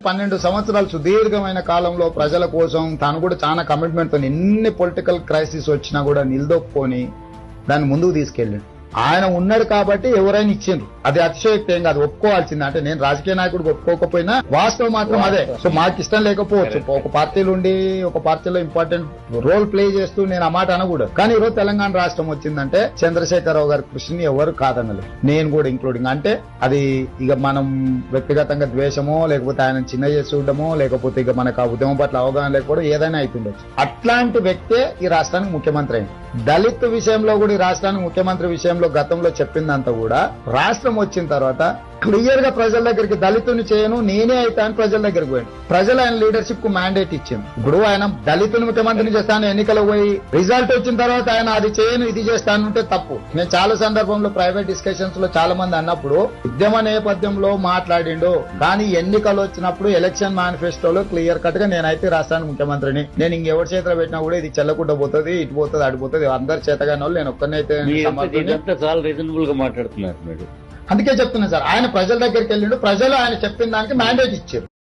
పన్నెండు సంవత్సరాలు సుదీర్ఘమైన కాలంలో ప్రజల కోసం తాను కూడా చాలా కమిట్మెంట్తో ఎన్ని పొలిటికల్ క్రైసిస్ వచ్చినా కూడా నిలదొక్కుని దాన్ని ముందుకు తీసుకెళ్ళాడు. ఆయన ఉన్నాడు కాబట్టి ఎవరైనా ఇచ్చిండ్రు. అది అతిశయోక్తి ఏం కాదు ఒప్పుకోవాల్సింది. అంటే నేను రాజకీయ నాయకుడు ఒప్పుకోకపోయినా వాస్తవం మాత్రం అదే. సో మాకు ఇష్టం లేకపోవచ్చు ఒక పార్టీలో ఉండి ఒక పార్టీలో ఇంపార్టెంట్ రోల్ ప్లే చేస్తూ నేను ఆ మాట అనకూడదు. కానీ ఈరోజు తెలంగాణ రాష్ట్రం వచ్చిందంటే చంద్రశేఖరరావు గారి కృషిని ఎవరు కాదనలేదు. నేను కూడా ఇంక్లూడింగ్ అంటే అది ఇక మనం వ్యక్తిగతంగా ద్వేషమో లేకపోతే ఆయన చిన్న చేసి చూడడమో లేకపోతే ఇక మనకు ఆ ఉద్యమం పట్ల అవగాహన లేకపోవడం ఏదైనా అవుతుండొచ్చు అట్లాంటి వ్యక్తే ఈ రాష్ట్రానికి ముఖ్యమంత్రి అయింది దళిత్ విషయంలో కూడా ఈ రాష్ట్రానికి ముఖ్యమంత్రి విషయంలో గతంలో చెప్పిందంతా కూడా రాష్ట్రం వచ్చిన తర్వాత క్లియర్గా ప్రజల దగ్గరికి దళితుని చేయను నేనే అయితే అని ప్రజల దగ్గరికి పోయాడు ప్రజలు ఆయన లీడర్షిప్కు మ్యాండేట్ ఇచ్చింది. ఇప్పుడు ఆయన దళితుని ముఖ్యమంత్రిని చేస్తాను ఎన్నికలు పోయి రిజల్ట్ వచ్చిన తర్వాత ఆయన అది చేయను ఇది చేస్తాను అంటే తప్పు. నేను చాలా సందర్భంలో ప్రైవేట్ డిస్కషన్స్లో చాలా మంది అన్నప్పుడు ఉద్యమ నేపథ్యంలో మాట్లాడిండు. కానీ ఎన్నికలు వచ్చినప్పుడు ఎలక్షన్ మేనిఫెస్టోలో క్లియర్ కట్గా నేనైతే రాష్ట్రానికి ముఖ్యమంత్రిని. నేను ఇంకెవరి చేతిలో పెట్టినా కూడా ఇది చెల్లకుండా పోతుంది ఇటు పోతుంది అడిపోతుంది అందరు చేతగాని వాళ్ళు నేను ఒక్కనైతే చాలా రీజనబుల్గా మాట్లాడుతున్నారు అందుకే చెప్తున్నా సార్. ఆయన ప్రజల దగ్గరికి వెళ్ళిండు. ప్రజలు ఆయన చెప్పిన దానికి మ్యాండేట్ ఇచ్చారు.